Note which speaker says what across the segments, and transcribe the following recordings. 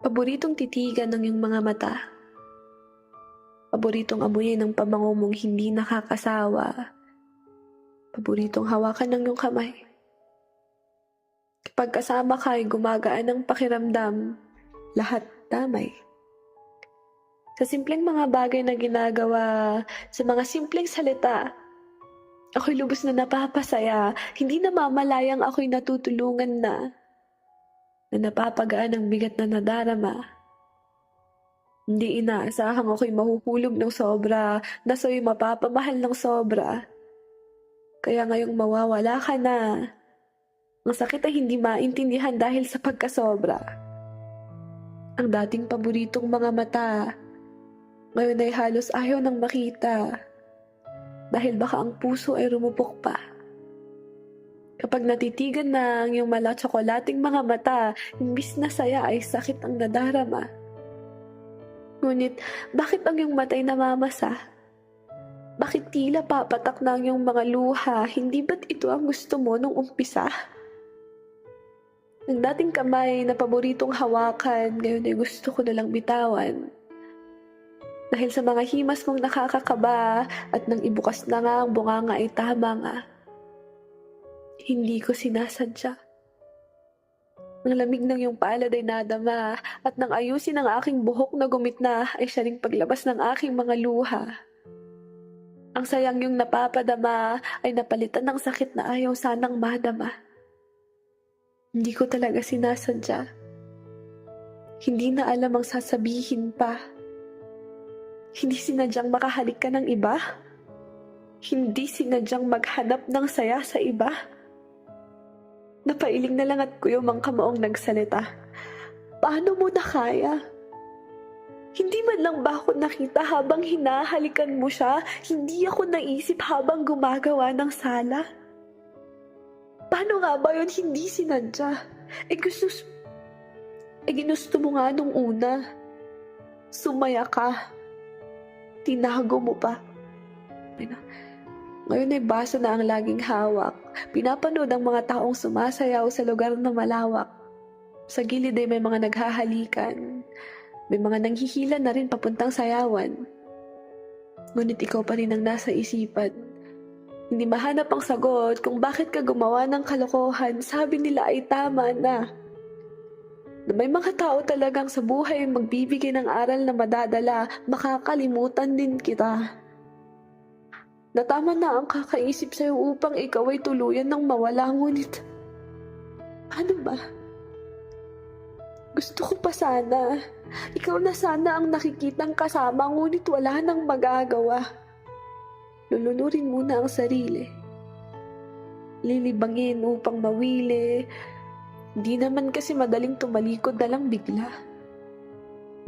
Speaker 1: Paboritong titigan ng iyong mga mata. Paboritong amuyin ng pabango mong hindi nakakasawa. Paboritong hawakan ng iyong kamay. Kapag kasama ka ay gumagaan ang pakiramdam, lahat damay. Sa simpleng mga bagay na ginagawa, sa mga simpleng salita, ako'y lubos na napapasaya, hindi namamalayang ako'y natutulungan na, na napapagaan ang bigat na nadarama. Hindi inaasahang ako'y mahuhulog ng sobra, na sa'yo'y mapapamahal ng sobra. Kaya ngayong mawawala ka na, ang sakit ay hindi maintindihan dahil sa pagkasobra. Ang dating paboritong mga mata, ngayon ay halos ayaw nang makita. Dahil baka ang puso ay rumupok pa. Kapag natitigan na ang iyong mala tsokolating mga mata, imbis na saya ay sakit ang nadarama. Ngunit, bakit ang iyong matay namamasa? Bakit tila papatak na ang iyong mga luha? Hindi ba't ito ang gusto mo nung umpisa? Ang dating kamay na paboritong hawakan, ngayon ay gusto ko nalang bitawan. Dahil sa mga himas mong nakakakaba at nang ibukas na nga ang bunganga ay tama nga. Hindi ko sinasadya. Ang lamig ng iyong palad ay nadama at nang ayusin ang aking buhok na gumitna ay siya ring paglabas ng aking mga luha. Ang sayang yung napapadama ay napalitan ng sakit na ayaw sanang madama. Hindi ko talaga sinasadya. Hindi na alam ang sasabihin pa. Hindi sinadyang makahalik ka ng iba. Hindi sinadyang maghanap ng saya sa iba. Napailing na lang at kuyo mang kamaong nagsalita. Paano mo na kaya? Hindi man lang ba ako nakita habang hinahalikan mo siya? Hindi ako naisip habang gumagawa ng sala? Paano nga ba yun hindi sinadya? Eh gusto... Eh ginusto mo nga nung una. Sumaya ka. Tinago mo pa. Pina- Ngayon ay basa na ang laging hawak. Pinapanood ang mga taong sumasayaw sa lugar na malawak. Sa gilid ay may mga naghahalikan. May mga nanghihila na rin papuntang sayawan. Ngunit ikaw pa rin ang nasa isipan. Hindi mahanap ang sagot kung bakit ka gumawa ng kalokohan. Sabi nila ay tama na. Na may mga tao talagang sa buhay magbibigay ng aral na madadala, makakalimutan din kita. Natama na ang kakaisip sa'yo upang ikaw ay tuluyan ng mawala ngunit. Paano ba? Gusto ko pa sana. Ikaw na sana ang nakikitang kasama ngunit wala nang magagawa. Lulunurin muna ang sarili. Lilibangin upang mawili. Di naman kasi madaling tumalikod na lang bigla.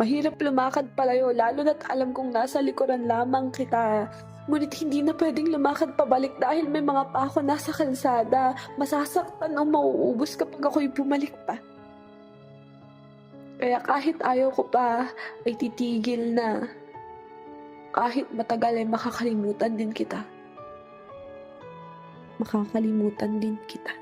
Speaker 1: Mahirap lumakad palayo lalo na't alam kong nasa likuran lamang kita. Ngunit hindi na pwedeng lumakad pabalik dahil may mga pako nasa kalsada. Masasaktan o mauubos kapag ako'y bumalik pa. Kaya kahit ayaw ko pa, ay titigil na. Kahit matagal ay makakalimutan din kita. Makakalimutan din kita.